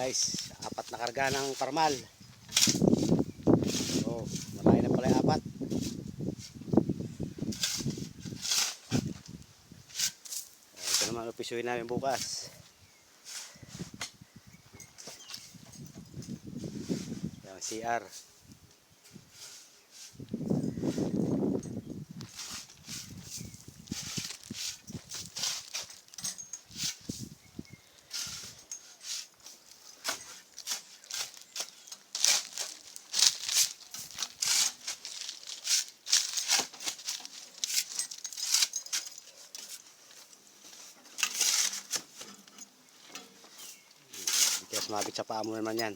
guys, apat na karga ng parmal. So, malaki na pala apat. Ah, Ito naman upisuin namin bukas. Yung CR. Sumabit sa paa mo naman yan.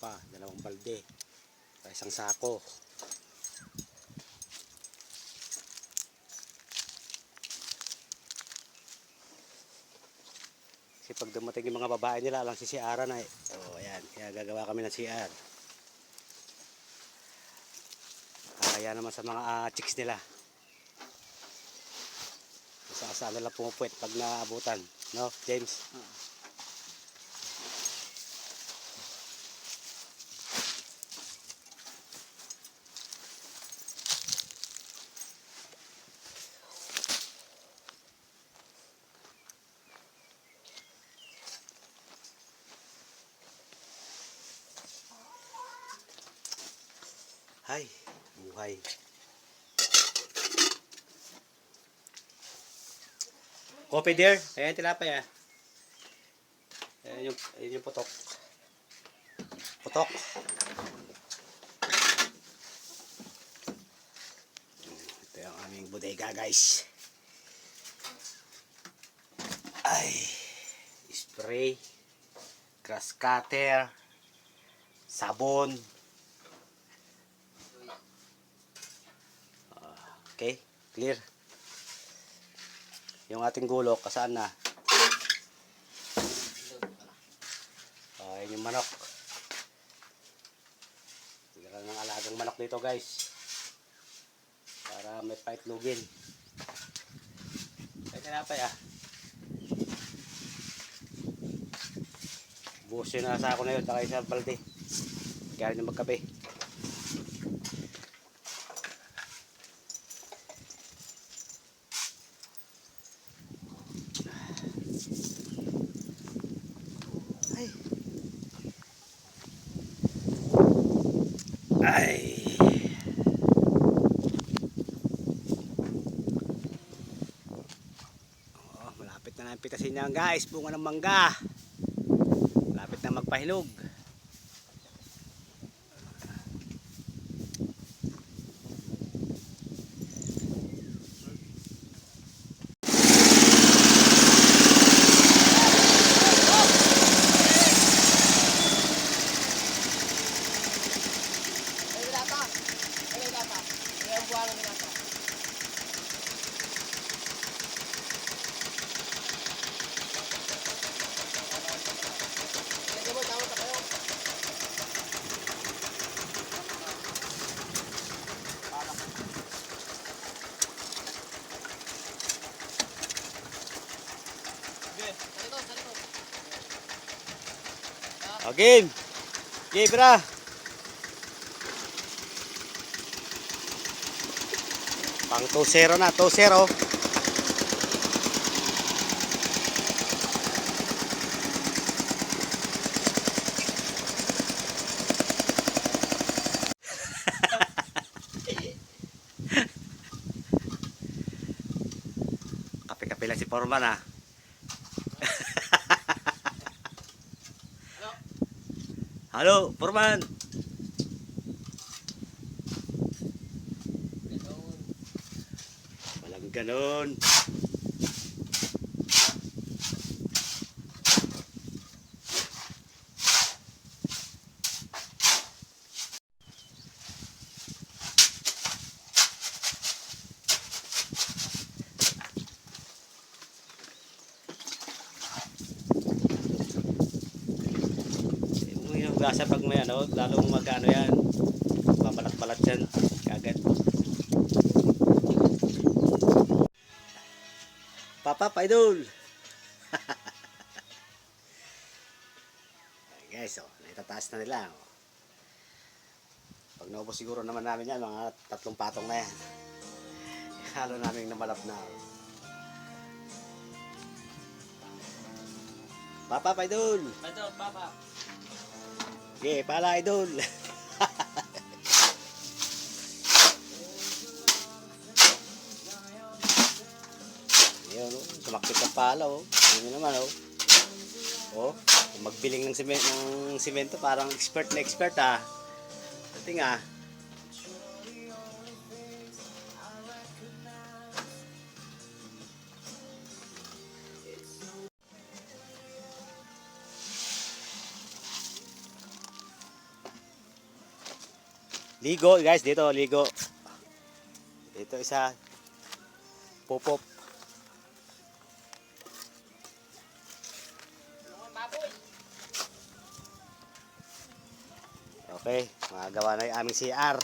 Ano pa, dalawang balde. Pa isang sako. Kasi pag dumating yung mga babae nila, lang si CR na eh. Oo, ayan. Kaya gagawa kami ng CR. Kaya naman sa mga ah, chicks nila. Sa saan nila pumupuwet pag naabutan. No, James? Hay, buhay. Coffee dear. Ayan tilapay ah. Ayan yung, ayan yung putok. Putok. Ito yung aming bodega guys. Ay. Spray. Grass cutter. Sabon. Okay, clear. Yung ating gulok, kasaan na? Oh, yun yung manok. Tignan ng alagang manok dito guys. Para may paitlugin. Ay, tinapay ah. Buhos yun na sa ako na yun, takay sa balde. Kaya rin magkape. Ay. Oh, malapit na lang pitasin niyan guys, bunga ng mangga. Malapit na magpahinog. O, game. Game, bra. Pang 2-0 na, 2-0. Kape-kape lang si Foreman ah. Halo, Foreman. Ganon. Yung hinugasan pag may ano, lalong magano yan. Babalat-balat yan. Kagad. Papa, paidol! Guys, oh, naitataas na nila. Oh. Pag naubos siguro naman namin yan, mga tatlong patong na yan. Halo namin namalap na. oh. Papa, paidol! Idol, papa. Okay, pala idol. Ayun, oh. sumakit na pala, oh. Ayun naman, oh. Oh, magbiling ng, simen ng simento, parang expert na expert, ah. Dati nga. Ligo, guys, dito, ligo. Dito isa. Popop. Okay, magagawa na yung aming CR.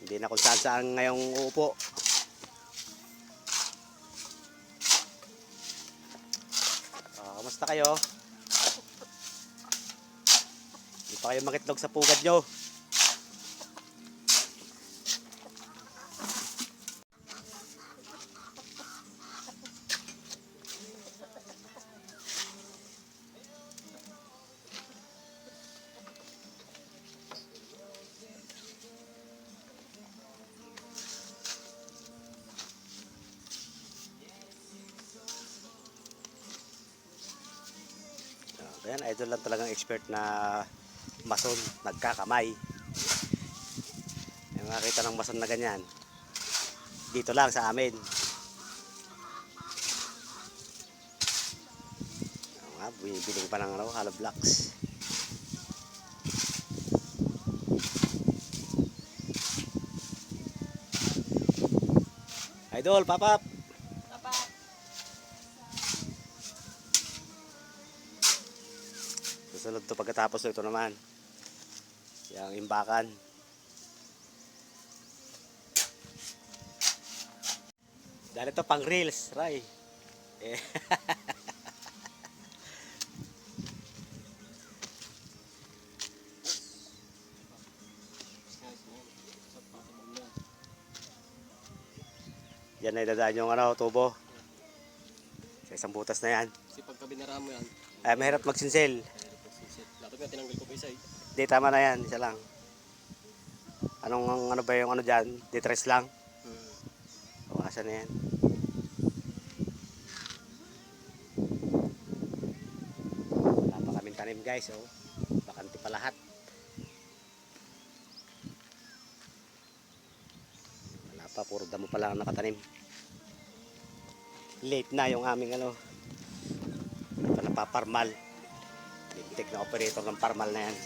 Hindi na kung saan saan ngayong uupo. Ah, kamusta kayo? Kayo makitlog sa pugad nyo. Ayan, idol lang talagang expert na mason, nagkakamay. Yung makita ng mason na ganyan. Dito lang sa amin. Nga, binibiling pa ng ano, hollow blocks. Idol, papap! Susunod to pagkatapos ito naman. Yung imbakan. Dahil ito pang reels, Ray. Eh. Yan na idadaan yung ano, tubo. Sa isang butas na yan. Kasi pagka binara mo yan, Ay, mahirap magsinsel. Dapat nga tinanggal ko pa isa eh. Hindi, tama na yan. Isa lang. Anong ano ba yung ano dyan? Detress lang? Hmm. Bawasan na yan. Wala pa kaming tanim guys. Oh. Bakanti pa lahat. Wala pa. Puro damo pa lang ang nakatanim. Late na yung aming ano. Pa napaparmal. Lintik na operator ng parmal na yan.